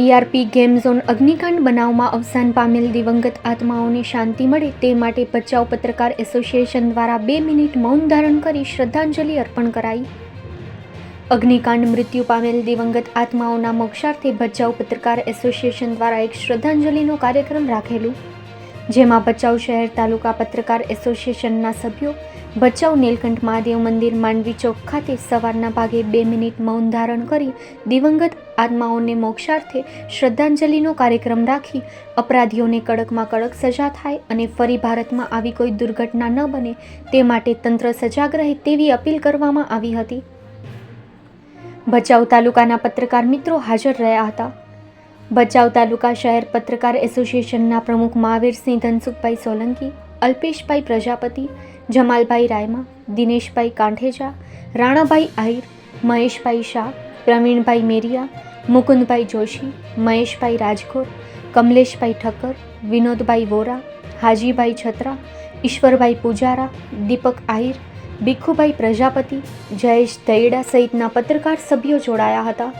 TRP game zone અગ્નિકાંડ બનાવમાં અવસાન પામેલ દિવંગત આત્માઓને શાંતિ મળે તે માટે ભચાઉ પત્રકાર એસોસિએશન દ્વારા બે મિનિટ મૌન ધારણ કરી શ્રદ્ધાંજલિ અર્પણ કરાઈ. અગ્નિકાંડ મૃત્યુ પામેલ દિવંગત આત્માઓના મોક્ષાર્થે ભચાઉ પત્રકાર એસોસિએશન દ્વારા એક શ્રદ્ધાંજલિનો કાર્યક્રમ રાખેલું. જેમાં ભચાઉ શહેર તાલુકા પત્રકાર એસોસિએશનના સભ્યો, ભચાઉ નીલકંઠ મહાદેવ મંદિર માંડવી ચોક ખાતે સવારના ભાગે બે મિનિટ મૌન ધારણ કરી દિવંગત આત્માઓને મોક્ષાર્થે શ્રદ્ધાંજલિનો કાર્યક્રમ રાખી અપરાધીઓને કડકમાં કડક સજા થાય અને ફરી ભારતમાં આવી કોઈ દુર્ઘટના ન બને તે માટે તંત્ર સજાગ રહે તેવી અપીલ કરવામાં આવી હતી. ભચાઉ તાલુકાના પત્રકાર મિત્રો હાજર રહ્યા હતા. ભચાઉ તાલુકા શહેર પત્રકાર એસોસિએશનના પ્રમુખ મહાવીરસિંહ ધનસુખભાઈ સોલંકી, અલ્પેશભાઈ પ્રજાપતિ, જમાલભાઈ રાયમા, દિનેશભાઈ કાંઠેજા, રાણાભાઈ આહિર, મહેશભાઈ શાહ, પ્રવીણભાઈ મેરિયા, મુકુંદભાઈ જોશી, મહેશભાઈ રાજકોટ કમલેશભાઈ ઠક્કર, વિનોદભાઈ વોરા, હાજીભાઈ છત્રા, ઈશ્વરભાઈ પૂજારા, દીપક આહિર, ભીખુભાઈ પ્રજાપતિ, જયેશ દૈડા સહિતના પત્રકાર સભ્યો જોડાયા હતા.